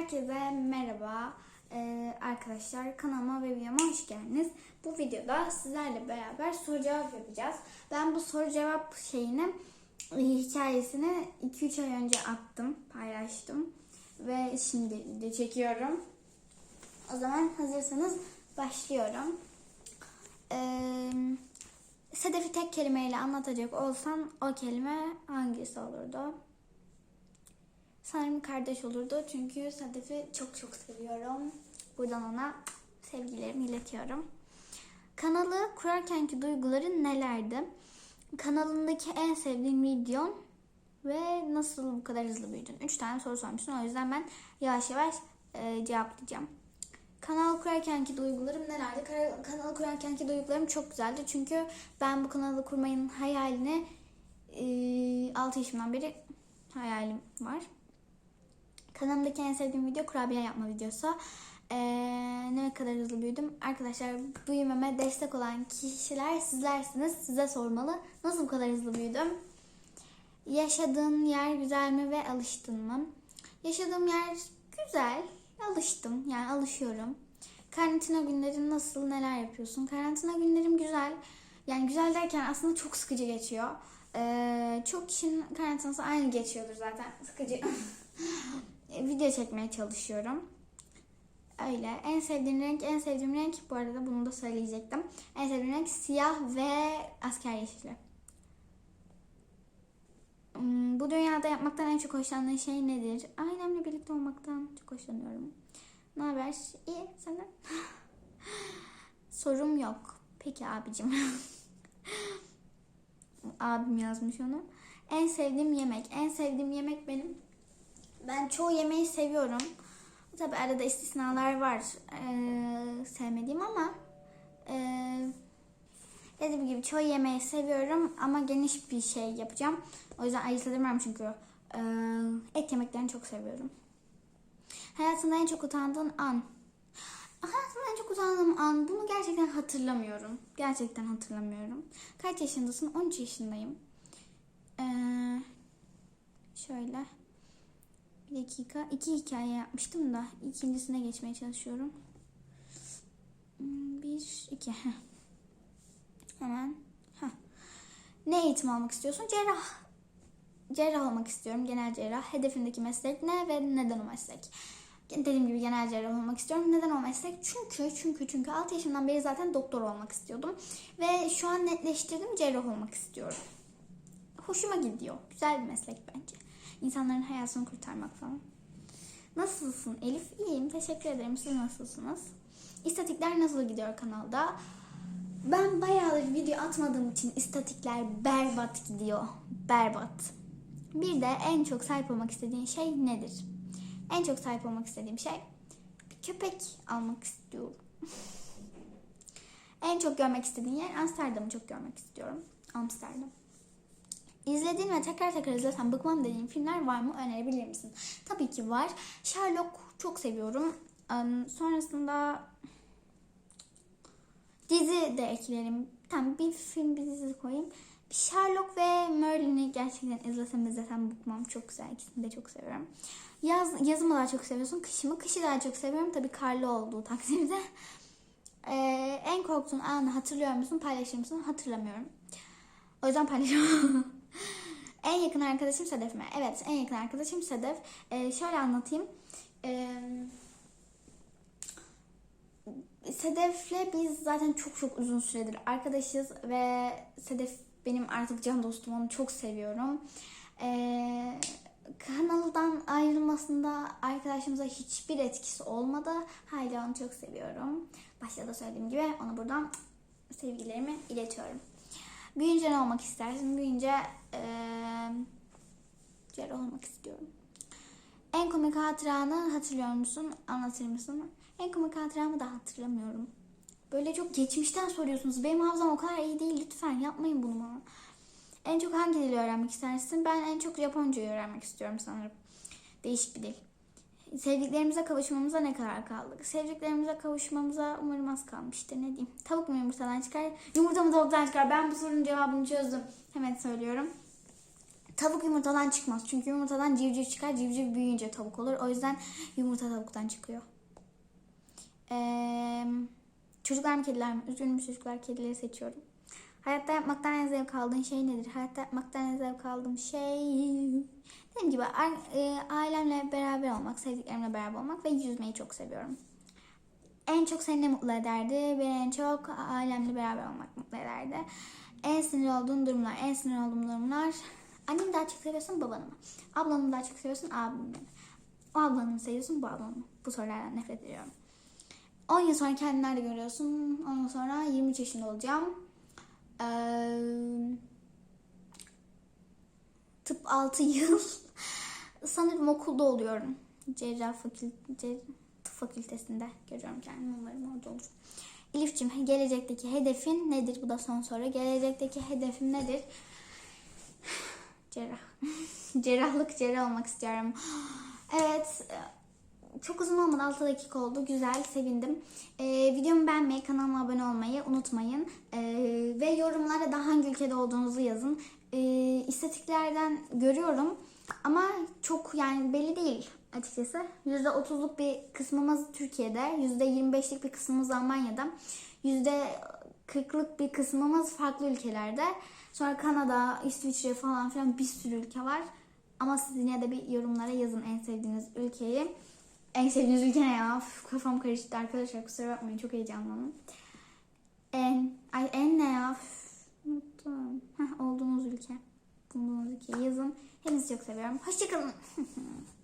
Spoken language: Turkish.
Herkese merhaba Ee, arkadaşlar kanalıma ve videoma hoş geldiniz. Bu videoda sizlerle beraber soru cevap yapacağız. Ben bu soru cevap şeyini e, hikayesini 2-3 ay önce attım, paylaştım ve şimdi video çekiyorum. O zaman hazırsanız başlıyorum. Ee, Sedef'i tek kelimeyle anlatacak olsan o kelime hangisi olurdu? Sanırım kardeş olurdu çünkü Sadef'i çok çok seviyorum. Buradan ona sevgilerimi iletiyorum. Kanalı kurarkenki duyguların nelerdi? Kanalındaki en sevdiğin videon ve nasıl bu kadar hızlı büyüdün? Üç tane soru sormuşsun o yüzden ben yavaş yavaş e, cevaplayacağım. Kanal kurarkenki duygularım nelerdi? Kanalı kurarkenki duygularım çok güzeldi çünkü ben bu kanalı kurmayın hayalini e, 6 yaşımdan beri hayalim var. Kanalımdaki en sevdiğim video kurabiye yapma videosu. Ee, ne kadar hızlı büyüdüm. Arkadaşlar büyümeme destek olan kişiler sizlersiniz. Size sormalı. Nasıl bu kadar hızlı büyüdüm? Yaşadığın yer güzel mi ve alıştın mı? Yaşadığım yer güzel. Alıştım. Yani alışıyorum. Karantina günlerin nasıl? Neler yapıyorsun? Karantina günlerim güzel. Yani güzel derken aslında çok sıkıcı geçiyor. Ee, çok kişinin karantinası aynı geçiyordur zaten. Sıkıcı. video çekmeye çalışıyorum. Öyle. En sevdiğim renk, en sevdiğim renk bu arada bunu da söyleyecektim. En sevdiğim renk siyah ve asker yeşili. Hmm, Bu dünyada yapmaktan en çok hoşlandığın şey nedir? Ailemle birlikte olmaktan çok hoşlanıyorum. Ne haber? İyi, senden? Sorum yok. Peki abicim. Abim yazmış onu. En sevdiğim yemek. En sevdiğim yemek benim ben çoğu yemeği seviyorum. Tabi arada istisnalar var ee, sevmediğim ama ee, dediğim gibi çoğu yemeği seviyorum ama geniş bir şey yapacağım. O yüzden ayırt çünkü ee, et yemeklerini çok seviyorum. Hayatında en çok utandığın an. Hayatımda en çok utandığım an bunu gerçekten hatırlamıyorum. Gerçekten hatırlamıyorum. Kaç yaşındasın? 13 yaşındayım. Ee, şöyle. Bir dakika. iki hikaye yapmıştım da ikincisine geçmeye çalışıyorum. Hmm, Bir, iki. Hemen. Heh. Ne eğitim almak istiyorsun? Cerrah. Cerrah olmak istiyorum. Genel cerrah. Hedefindeki meslek ne ve neden o meslek? Dediğim gibi genel cerrah olmak istiyorum. Neden o meslek? Çünkü çünkü çünkü 6 yaşından beri zaten doktor olmak istiyordum. Ve şu an netleştirdim cerrah olmak istiyorum. Hoşuma gidiyor. Güzel bir meslek bence. İnsanların hayatını kurtarmak falan. Nasılsın Elif? İyiyim. Teşekkür ederim. Siz nasılsınız? İstatikler nasıl gidiyor kanalda? Ben bayağıdır video atmadığım için istatikler berbat gidiyor. Berbat. Bir de en çok sahip olmak istediğin şey nedir? En çok sahip olmak istediğim şey bir köpek almak istiyorum. en çok görmek istediğin yer Amsterdam'ı çok görmek istiyorum. Amsterdam. İzlediğin ve tekrar tekrar izlesem bıkmam dediğin filmler var mı? Önerebilir misin? Tabii ki var. Sherlock çok seviyorum. Sonrasında dizi de eklerim. Tamam bir film bir dizi koyayım. Bir Sherlock ve Merlin'i gerçekten izlesem izlesem bıkmam. Çok güzel. İkisini de çok seviyorum. Yaz, yazı mı daha çok seviyorsun? Kışı mı? Kışı daha çok seviyorum. Tabii karlı olduğu takdirde. Ee, en korktuğun anı hatırlıyor musun? Paylaşır mısın? Hatırlamıyorum. O yüzden paylaşamam. en yakın arkadaşım Sedef mi? Evet, en yakın arkadaşım Sedef. Ee, şöyle anlatayım. Ee, Sedef'le biz zaten çok çok uzun süredir arkadaşız ve Sedef benim artık can dostum. Onu çok seviyorum. Ee, kanaldan ayrılmasında arkadaşımıza hiçbir etkisi olmadı. Hala onu çok seviyorum. Başta da söylediğim gibi ona buradan sevgilerimi iletiyorum. Büyüyünce ne olmak istersin? Büyüyünce eee cerrah olmak istiyorum. En komik hatıranı hatırlıyor musun? Anlatır mısın? En komik hatıramı da hatırlamıyorum. Böyle çok geçmişten soruyorsunuz. Benim hafızam o kadar iyi değil. Lütfen yapmayın bunu bana. En çok hangi dili öğrenmek istersin? Ben en çok Japoncayı öğrenmek istiyorum sanırım. Değişik bir dil. Sevdiklerimize kavuşmamıza ne kadar kaldık? Sevdiklerimize kavuşmamıza umarım az kalmıştır. Ne diyeyim? Tavuk mu yumurtadan çıkar? Yumurta mı tavuktan çıkar? Ben bu sorunun cevabını çözdüm. Hemen söylüyorum. Tavuk yumurtadan çıkmaz. Çünkü yumurtadan civciv çıkar. Civciv büyüyünce tavuk olur. O yüzden yumurta tavuktan çıkıyor. Ee, çocuklar mı kediler mi? Üzgünüm çocuklar kedileri seçiyorum. Hayatta yapmaktan en zevk aldığın şey nedir? Hayatta yapmaktan en zevk aldığım şey... Dediğim gibi e, ailemle beraber olmak, sevdiklerimle beraber olmak ve yüzmeyi çok seviyorum. En çok seni ne mutlu ederdi? Beni en çok ailemle beraber olmak mutlu ederdi. En sinir olduğun durumlar, en sinir olduğum durumlar. Annemi daha çok seviyorsun, babanı mı? Ablanı daha çok seviyorsun, abimi mi? O ablanı mı seviyorsun, bu ablanı mı? Bu sorulardan nefret ediyorum. 10 yıl sonra kendini nerede görüyorsun? Ondan sonra 23 yaşında olacağım. Ee, tıp 6 yıl. Sanırım okulda oluyorum. Cerrah fakülte, tıp fakültesinde görüyorum kendimi. Umarım orada olur. Elif'ciğim gelecekteki hedefin nedir? Bu da son soru. Gelecekteki hedefim nedir? Cerrah. Cerrahlık cerrah olmak istiyorum. Evet. Çok uzun olmadı. 6 dakika oldu. Güzel. Sevindim. Ee, videomu beğenmeyi, kanalıma abone olmayı unutmayın. Ee, ve yorumlara da hangi ülkede olduğunuzu yazın. Ee, istatistiklerden görüyorum. Ama çok yani belli değil açıkçası. %30'luk bir kısmımız Türkiye'de. %25'lik bir kısmımız Almanya'da. %40'lık bir kısmımız farklı ülkelerde. Sonra Kanada, İsviçre falan filan bir sürü ülke var. Ama siz yine de bir yorumlara yazın en sevdiğiniz ülkeyi. En sevdiğiniz ülke ne ya? Üf, kafam karıştı arkadaşlar kusura bakmayın çok heyecanlandım. En, ay en ne ya? Üf, unuttum. Heh, olduğunuz ülke. Bulunduğunuz ülkeyi yazın. Hepinizi çok seviyorum. Hoşçakalın.